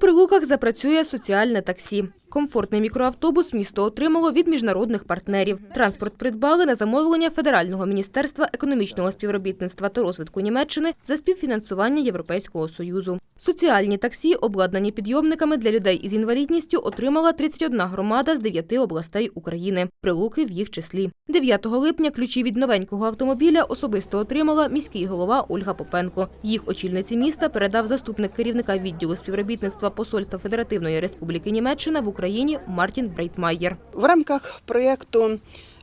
Прилуках запрацює соціальне таксі. Комфортний мікроавтобус місто отримало від міжнародних партнерів. Транспорт придбали на замовлення Федерального міністерства економічного співробітництва та розвитку Німеччини за співфінансування Європейського союзу. Соціальні таксі, обладнані підйомниками для людей із інвалідністю, отримала 31 громада з 9 областей України. Прилуки в їх числі. 9 липня ключі від новенького автомобіля особисто отримала міський голова Ольга Попенко. Їх очільниці міста передав заступник керівника відділу співробітництва Посольства Федеративної Республіки Німеччина в Україні Мартін Брейтмайєр. В рамках проєкту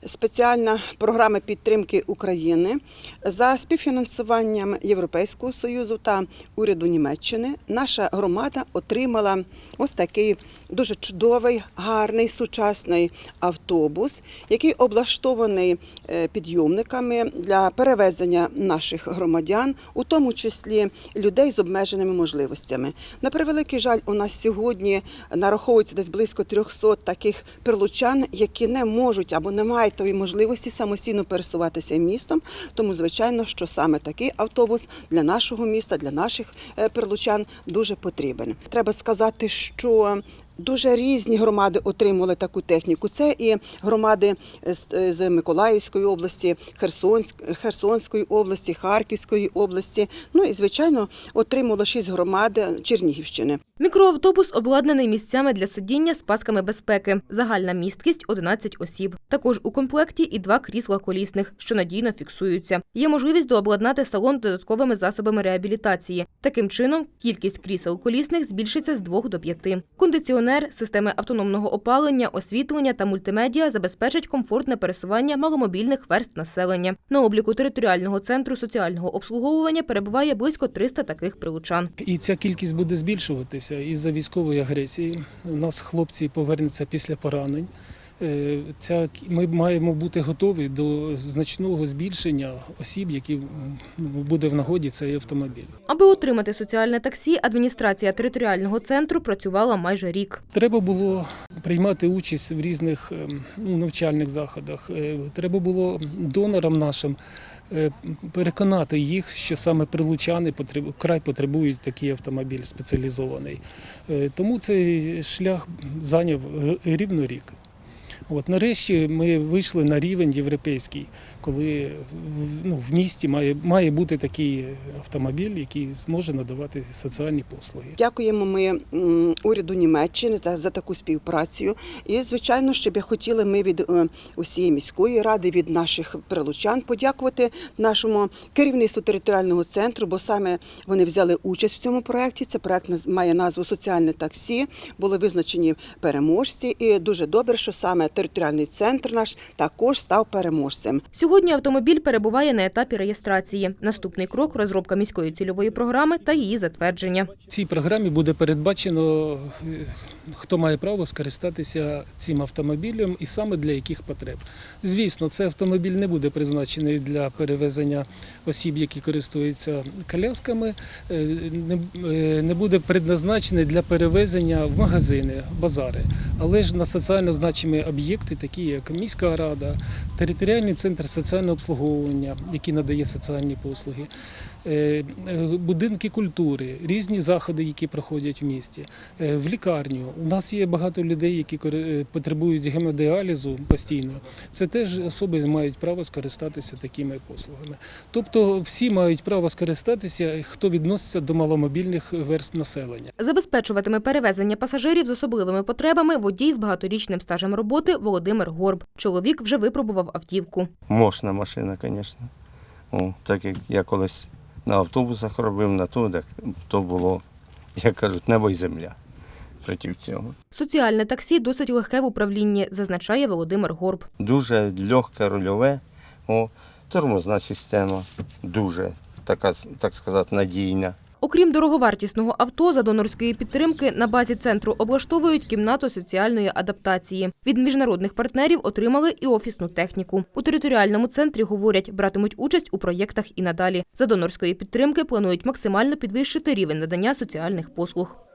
спеціальна програма підтримки України за співфінансуванням Європейського союзу та уряду Німеччини наша громада отримала ось такий дуже чудовий, гарний сучасний автобус, який облаштований е, підйомниками для перевезення наших громадян, у тому числі людей з обмеженими можливостями. На превеликий жаль, у нас сьогодні нараховується десь близько 300 таких прилучан, які не можуть або не мають тої можливості самостійно пересуватися містом. Тому, звичайно, що саме такий автобус для нашого міста, для наших перлучан, прилучан дуже потрібен. Треба сказати, що Дуже різні громади отримували таку техніку. Це і громади з- Миколаївської області, Херсонськ- Херсонської області, Харківської області. Ну і звичайно отримало шість громад Чернігівщини. Мікроавтобус обладнаний місцями для сидіння з пасками безпеки. Загальна місткість 11 осіб. Також у комплекті і два крісла колісних, що надійно фіксуються. Є можливість дообладнати салон додатковими засобами реабілітації. Таким чином, кількість крісел колісних збільшиться з двох до п'яти. Кондиціонер, системи автономного опалення, освітлення та мультимедіа забезпечать комфортне пересування маломобільних верст населення. На обліку територіального центру соціального обслуговування перебуває близько 300 таких прилучан. І ця кількість буде збільшуватися із-за військової агресії. У нас хлопці повернуться після поранень. Е, Ця ми маємо бути готові до значного збільшення осіб, які буде в нагоді цей автомобіль. Аби отримати соціальне таксі, адміністрація територіального центру працювала майже рік. Треба було приймати участь в різних ем, ну, навчальних заходах. Е, Треба було донорам нашим е, переконати їх, що саме прилучани вкрай потребують такий автомобіль спеціалізований. Е, Тому цей шлях зайняв рівно рік. От нарешті ми вийшли на рівень європейський, коли в- ну, в місті має, має бути такий автомобіль, який зможе надавати соціальні послуги. Дякуємо ми уряду Німеччини за, за таку співпрацю. І звичайно, щоб я хотіли ми від е, усієї міської ради, від наших прилучан подякувати нашому керівництву територіального центру, бо саме вони взяли участь в цьому проєкті. Це проєкт має назву Соціальне таксі. Були визначені переможці, і дуже добре, що саме територіальний центр наш також став переможцем. Сьогодні автомобіль перебуває на етапі реєстрації. Наступний крок розробка міської цільової програми та її затвердження. В цій програмі буде передбачено, е, хто має право скористатися цим автомобілем і саме для яких потреб. Звісно, цей автомобіль не буде призначений для перевезення осіб, які користуються колясками, е, не- е, буде предназначений для перевезення в магазини, базари, але ж на соціально значимі об'єкти, такі як міська рада, територіальний центр соціального обслуговування, який надає соціальні послуги, е, будинки культури, різні заходи, які проходять в місті, в лікарню. У нас є багато людей, які кори- е, потребують гемодіалізу постійно. Це теж особи мають право скористатися такими послугами. Тобто всі мають право скористатися, хто відноситься до маломобільних верст населення. Забезпечуватиме перевезення пасажирів з особливими потребами водій з багаторічним стажем роботи Володимир Горб. Чоловік вже випробував автівку. Мощна машина, звісно. О, так як я колись на автобусах робив, на то, так то було, як кажуть, небо і земля проти цього. Соціальне таксі досить легке в управлінні, зазначає Володимир Горб. Дуже легке рульове, о, тормозна система, дуже така, так сказати, надійна. Окрім дороговартісного авто, за донорської підтримки на базі центру облаштовують кімнату соціальної адаптації. Від міжнародних партнерів отримали і офісну техніку. У територіальному центрі говорять, братимуть участь у проєктах і надалі. За донорської підтримки планують максимально підвищити рівень надання соціальних послуг.